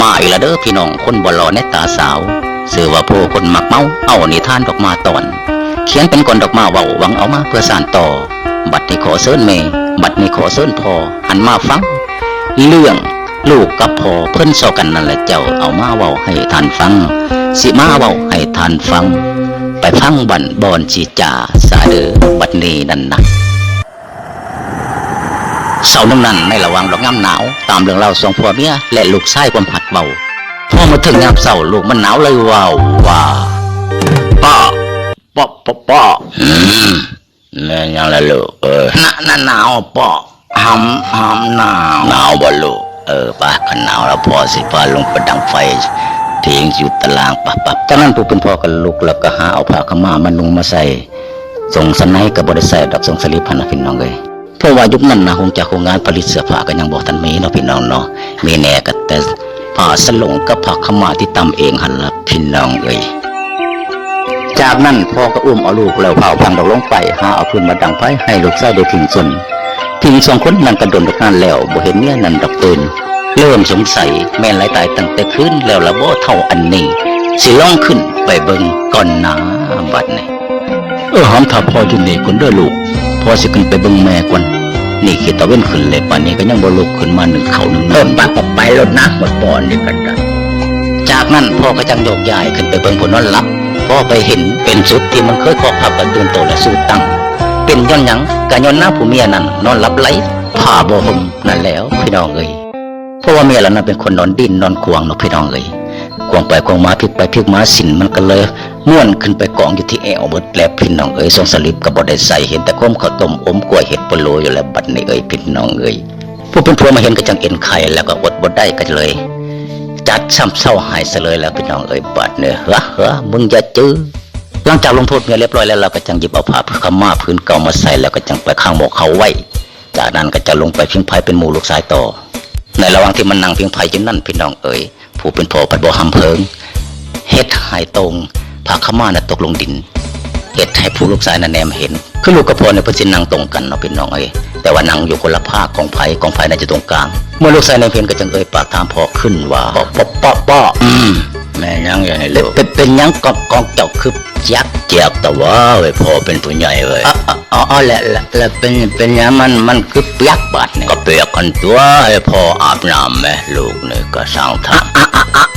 มาอีกแล้วเด้อพี่น้องคนบ่รอในตตาสาวสื่อว่าผู้คนมักเมาเอานิทานดอกมาตอน เขียนเป็นกลดอกมาเว้าหวังเอามาเพื่อสานต่อ บัดนี้ขอเซิญเมบัดนี้ขอเซิญพอหันมาฟัง เรื่องลูกกับพ่อเพิ่นซากันนั่นแหละเจ้าเอามาเว้าให้ทานฟัง สิมาเว้าให้ทานฟัง ไปฟังบันบอนจีจ่าสาเดอบัดนี้นั่นนะ เสาร์น้ำนั้นในระหว่างดอกงามหนาว ตามเรื่องเล่าสองผัวเมียและลูกชายความหัดเบาพอมาถึงยามเสาร์ลูกมันหนาวเลยว้าวว่าป้าป้าป้าป้าอืมแม่ยังละลูกเออหนาหนาหนาวป้าหำหำหนาวหนาวบ่ลูกเออป้าขันหนาวแล้วพอสิพาลงไปดังไฟทิ้งอยู่ตารางปับปับจากนั้นผู้เป็นพ่อก็ลุกแล้วก็หาเอาผ้าขาวมามานุ่งมาใส่ส่งสนัยกับบริษัทดอกส่งสลิปพันนะพี่น้องเลย เพราะว่ายุคนั้นนะคงจะคงงานผลิตเสื้อผ้าก็ยังบอกทันมีเนาะพี่น้องเนาะมีแน่ก็แต่ผ้าสลงกับผ้าขมาที่ตำเองหันละพี่น้องเอ้ยจากนั้นพ่อก็อุ้มเอาลูกแล้วเผาพังดอกลงไปหาเอาพื้นมาดังไฟให้ลูกชายได้ทิ้งส่วนทิ้งสองคนนั่นกระโดดดอกนั้นแล้วบ่เห็นเมียนั่นดอกตื่นเริ่มสงสัยแม่นหลายตายตั้งแต่คืนแล้วละบ่เท่าอันนี้สิล่องขึ้นไปเบิ่งก่อนหนาบัดนี้เออหอมถ้าพ่ออยู่นี่คนเด้อลูก พ่อสิขึ้นไปเบิ่งแม่ก่อนนี่คิดตะเว้นขึ้นเลยป่านนี้ก็ยังบ่ลุกขึ้นมาหนึ่งเขาหนึ่งเพิ่มปากกับไปแล้วนะหมดปอนนี่กันได้จากนั้นพ่อก็จังโยกย้ายขึ้นไปเบิ่งผลนอนหลับพ่อไปเห็นเป็นสุดที่มันเคยครอบพับกับตื่นโตและสู้ตั้งเป็นย้อนหยังกะย้อนหน้าผู้เมียนั้นนอนหลับไหลผ้าบ่ห่มนั่นแล้วพี่น้องเอ้ยเพราะว่าเมียแล้วนั้นเป็นคนนอนดิ้นนอนควงเนาะพี่น้องเอ้ย ควงไปควงมาพลิกไปพลิกมาสินมันก็เลยม้วนขึ้นไปกองอยู่ที่แอวเบิดแล้วพี่น้องเอ้ยทรงสลิปก็บ่ได้ใส่เห็นแต่ก้มข้าวต้มอมกล้วยเห็ดปโลอยู่แล้วบัดนี้เอ้ยพี่น้องเอ้ยผู้เป็นผัวมาเห็นก็จังเอ็นไข่แล้วก็อดบ่ได้ก็เลย จัดซ้ำเศร้าหายซะเลยแล้วพี่น้องเอ้ยบัดเนี่ยเฮ้อเฮ้อมึงอย่าจื้อหลังจากลงโทษเมียเรียบร้อยแล้วเราก็จังหยิบเอาผ้าขาวม่าพื้นเก่ามาใส่แล้วก็จังไปข้างหมอกเขาไว้ จากนั้นก็จะลงไปพิงไพ่เป็นหมู่ลูกสายต่อ ในระหว่างที่มันนั่งพิงไพ่อยู่นั่นพี่น้องเอ๋ย ผู้เป็นพ่อปัดบ่หำเพิงเฮ็ดหายตรงพาขาวม่าน่ะตกลงดินเฮ็ดให้ผู้ลูกชายน่ะแนมเห็น คือลูกกับพ่อเนี่ยเพิ่นสินั่งตรงกันเนาะพี่น้องเอ้ยแต่ว่านั่งอยู่คนละภาคของไผของไผน่าจะตรงกลาง เมื่อลูกชายในเพนก็จึงเอ่ยปากถามพ่อขึ้นว่าป้อป้อป้อป้ออืม แม่ยังอย่างนี้ลูกเป็นเป็นหยังกองกองเจ้าคือยักษ์เจียกแต่ว่าเว้ยพ่อเป็นผู้ใหญ่เว้ยอ๋ออ๋ออ๋อแล้วแล้วแล้วเป็นเป็นหยังมันมันคือเปียกบาดนี่ก็เปียกกันตัวให้พ่ออาบน้ำแม่ลูกนี่ก็สร้างทาง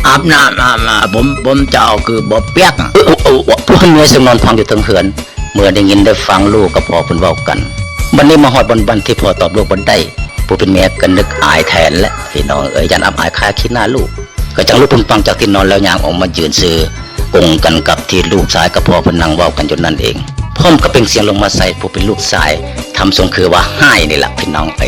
อาบน้ำอาบน้ำผมผมจะเอาคือบ่เปียกอะเออเออเออพวกเมียซึ่งนอนฟังอยู่เทิงเหือน เมื่อได้ยินได้ฟังลูกกับพ่อเพิ่นเว้ากันบัดนี้มาฮอดบนบันที่พ่อตอบลูกบ่ได้ผู้เป็นเมียก็นึกอายแทนและพี่น้องเอ้ยยันอับอายคาขี้หน้าลูก ก็จังลูกพุ่นฟังจากที่นอนแล้วยางออกมายืนซื้อกงกันกับที่ลูกสายกับพ่อเพิ่นนั่งว่ากันจนนั่นเองพ่อมก็เป็นเสียงลงมาใส่ผู้เป็นลูกสายทำทรงคือว่าให้นี่แหละพี่น้องไอ้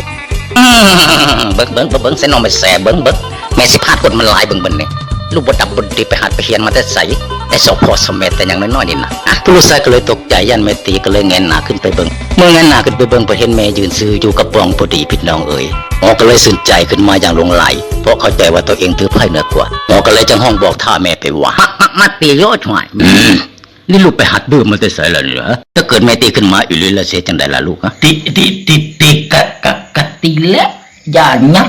เบิ้งเบิ้งเบิ้งเส้นน้องไปแสเบิ้งเบิ้งแม่สิพาดกดมันลายเบิ้งเบิ้งเนี่ลูกบดดับบดีไปหัดไปเฮียนมาแต่ใส แต่สอบพอสมเม็ดแต่อย่างน้อยๆนี่นะอะผู้ลูกชายก็เลยตกใจยันแม่ตีก็เลยแงนหน้าขึ้นไปเบิ้งเมื่อแงนหน้าขึ้นไปเบิ้งไปเห็นแม่ยืนซื้ออยู่กับปองพอดีพี่น้องเอ๋ยหมอก็เลยสนใจขึ้นมาอย่างหลงไหลเพราะเข้าใจว่าตัวเองถือไพ่เหนือกว่าหมอก็เลยจังห้องบอกท่าแม่ไปว่ามามามาตีโยชหน่อยอืมนี่ลูกไปหัดบื้มมาแต่ใสแล้วเหรอถ้าเกิดแม่ตีขึ้นมาอีหลีแล้วเสียจังไดล่ะลูกฮะติติติติกะกะกะติและอย่ายัก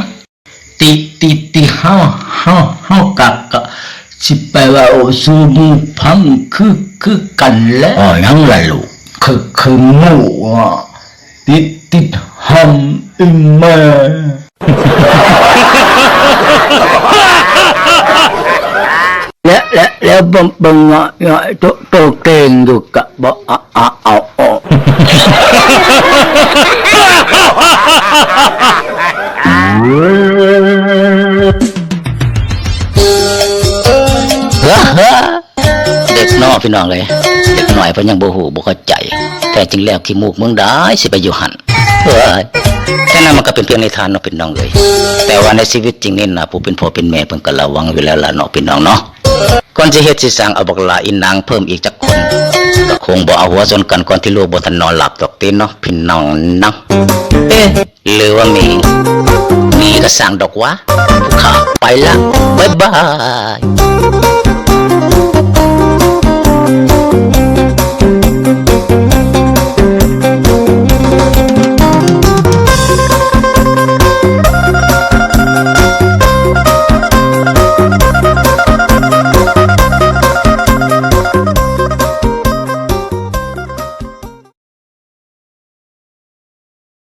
ติติติเฮาเฮาเฮากะกะ สิไปว่าโอซูมูพังคือคือกันและอ๋อยังไรลูกคือคือหมูอะติดติดหอมอึมมาแล้วแล้วแล้วบังบังเงาะเงาะโตโตเก่งอยู่กับบ่อะอะเอาเอา พี่น้องเลยเด็กหน่อยเพิ่นยังบ่หูบ่เข้าใจ แต่จริงแล้วขี้มูกเมืองได้สิไปอยู่หันเฮ้ยแค่นั้นมันก็เป็นเพียงในทานเนาะพี่น้องเลย แต่ว่าในชีวิตจริงนี่นะผู้เป็นพ่อเป็นแม่เพิ่นก็ระวังอยู่แล้วล่ะเนาะพี่น้องเนาะก่อนสิเฮ็ดสิสร้างเอาบักลาอินนางเพิ่มอีกจักคนก็คงบ่เอาหัวชนกันก่อนที่ลูกบ่ทันนอนหลับดอกติเนาะพี่น้องนะเอ๊ะหรือว่ามีมีก็สร้างดอกวะผู้ข้าไปละบ๊ายบาย